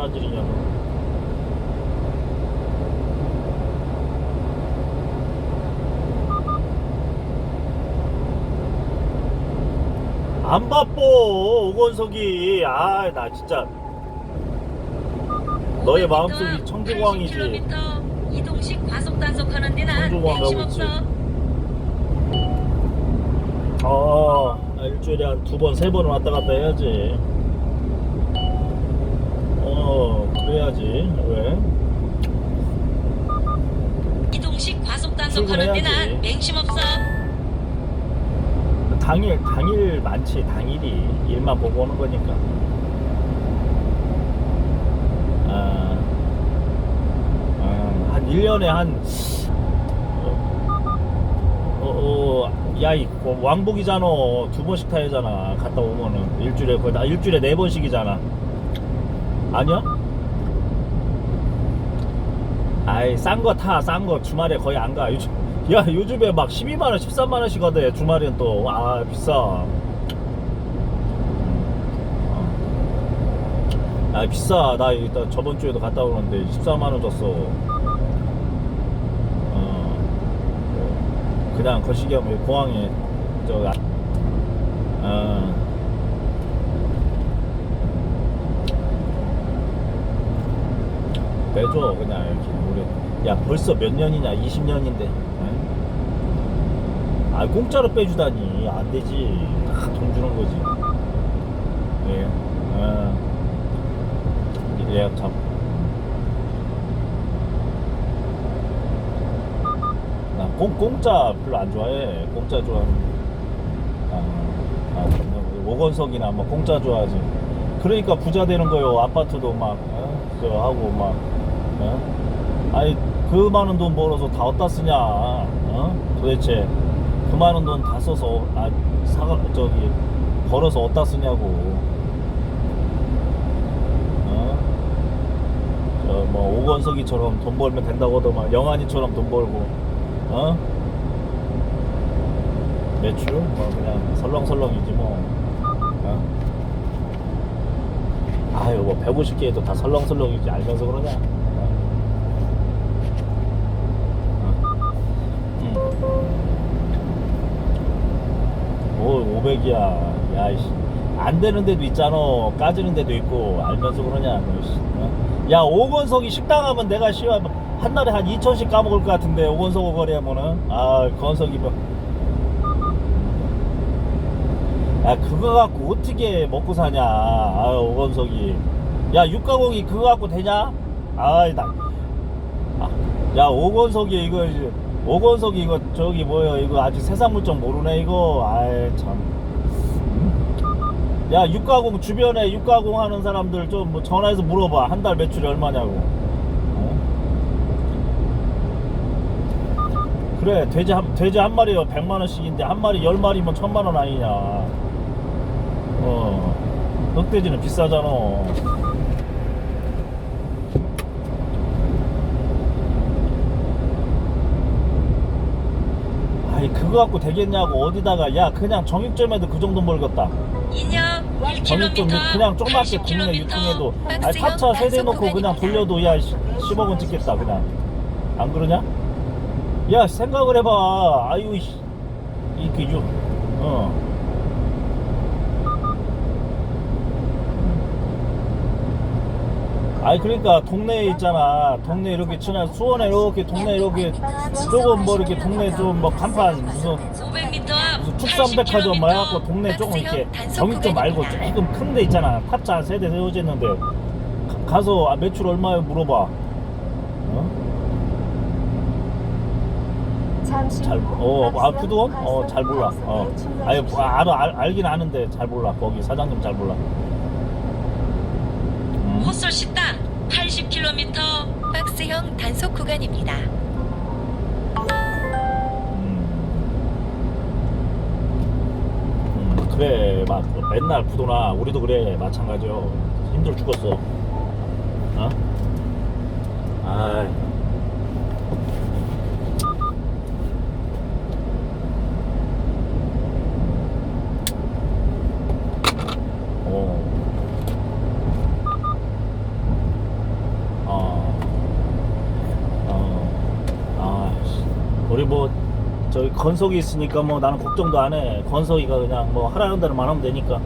전화질이냐고. 안 바빠 오건석이. 아 나 진짜. 너의 마음속이 청주공항이지. 80km 이동식 과속 단속하는 데는 청주공항 가고 있지. 어. 일주일에 한 두 번 세 번은 왔다 갔다 해야지 어 그래야지 왜 이동식 과속 단속하는 출근해야지. 데는 맹심 없어. 당일 당일 많지 당일이 일만 보고 오는 거니까 아, 아, 한 1년에 한 어, 어, 야, 이 왕복이잖아. 두 번씩 타야잖아. 갔다 오면은 일주일에 거의 다 일주일에 네 번씩이잖아. 아니야? 아이, 싼 거 타, 싼 거 주말에 거의 안 가. 요즘, 야, 요즘에 막 12만 원, 13만 원씩 하대. 주말엔 또, 아, 비싸. 어. 아, 비싸. 나 일단 저번 주에도 갔다 오는데 14만 원 줬어. 어. 그냥 거시기 하면 공항에 저 아, 어. 빼줘 그냥 이렇게 우리 야 벌써 몇 년이냐 20년인데 아 공짜로 빼주다니 안 되지 다돈 주는 거지 예 어. 예약 잡나 공, 공짜 별로 안 좋아해. 공짜 좋아하는. 아, 아. 오건석이나 뭐 공짜 좋아하지. 그러니까 부자 되는 거요. 아파트도 막, 어? 저 하고 막, 어? 아니, 그 많은 돈 벌어서 다 어디다 쓰냐, 어? 도대체. 그 많은 돈 다 써서, 아, 사가, 저기, 벌어서 어디다 쓰냐고. 어? 저, 뭐, 오건석이처럼 돈 벌면 된다고 하더만, 영환이처럼 돈 벌고, 어? 매출? 뭐 그냥 설렁설렁이지 뭐 어? 아유 뭐 150개에도 다 설렁설렁이지 알면서 그러냐 500이야. 야이씨. 안 되는 데도 있잖아. 까지는 데도 있고. 알면서 그러냐 너, 씨. 어? 야 오건석이 식당 하면 내가 씨발 한 달에 한 2천씩 까먹을 것 같은데 오건석 거래하면은 아 건석이 뭐. 야 그거 갖고 어떻게 먹고 사냐 아 오건석이. 야 육가공이 그거 갖고 되냐? 아이 나. 아, 야 오건석이 이거 이제 오건석이 이거 저기 뭐야 이거 아직 세상 물정 모르네 이거. 아이 참. 야 육가공 주변에 육가공 하는 사람들 좀 뭐 전화해서 물어봐. 한 달 매출이 얼마냐고. 어? 그래 돼지 한 돼지 한 마리요. 100만 원씩인데 한 마리 열 마리면 천만 원 아니냐. 어. 흑돼지는 비싸잖아 아이 그거 갖고 되겠냐고 어디다가 야 그냥 정육점에도 그 정도 인역 정육점 1km 그냥 조그맣게 국내 유통해도. 아니 타차 세대 놓고 그냥 돌려도 야 10억은 찍겠다 그냥. 안 그러냐? 야 생각을 해봐. 아유 이- 이그 유, 어. 아니 그러니까 동네에 있잖아 동네 이렇게 친한 수원에 이렇게 동네 이렇게 조금 뭐 이렇게 동네 좀 뭐 간판 무슨 500m 앞 무슨 축산백화점 뭐 해갖고 동네 조금 이렇게 정육점 말고 조금 큰 데 있잖아 한 세대 세워져 있는데 가- 가서 아, 매출 얼마에 물어봐 어? 잘, 어, 아, 푸드원? 어, 잘 몰라. 어. 아니, 뭐, 알아, 알, 알긴 아는데 잘 몰라. 거기 사장님 잘 몰라. 음. 헛솔 식당 80km 박스형 단속 구간입니다. 음. 음, 그래, 막, 맨날 부도나, 우리도 그래, 마찬가지요. 힘들어 죽었어. 어? 아이. 어. 우리 뭐 저기 건석이 있으니까 뭐 나는 걱정도 안 해. 건석이가 그냥 뭐 하라는 대로만 하면 되니까.